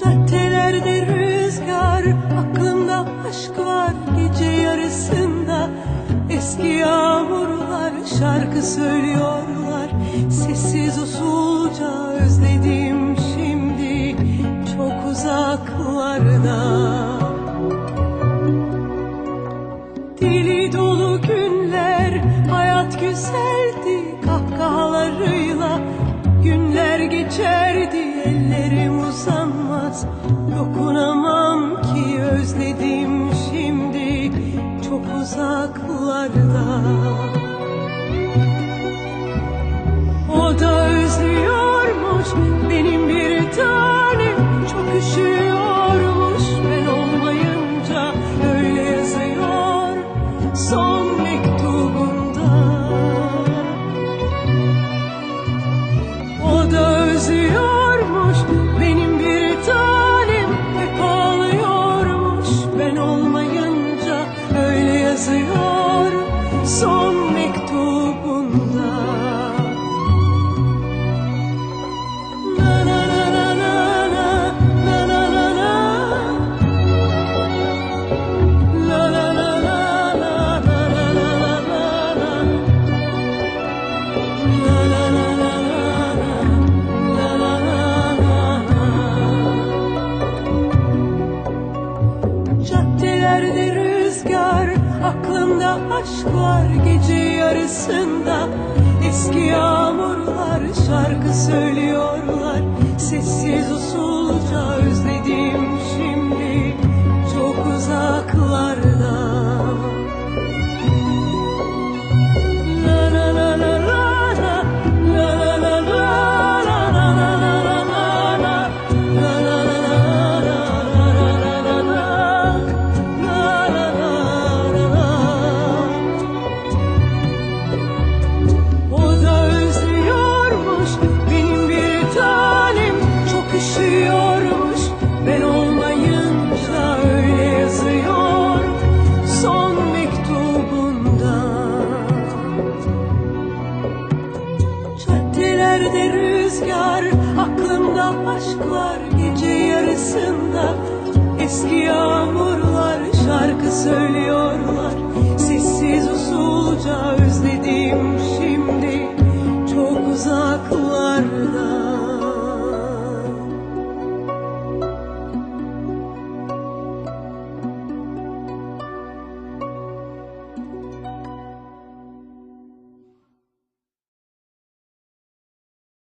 caddelerde rüzgar aşk var gece yarısında. Eski yağmurlar şarkı söylüyorlar. Sessiz usulca özledim şimdi Çok uzaklarda. Deli dolu günler hayat güzeldi Kahkahalarıyla. Günler geçerdi Ellerim uzanmaz dokunamaz. verdad. Aklımda aşklar gece yarısında. Eski yağmurlar şarkı söylüyorlar. Sessiz usulca özlem Ellerde rüzgar Aklımda aşklar Gece yarısında Eski yağmurlar Şarkı söylüyor.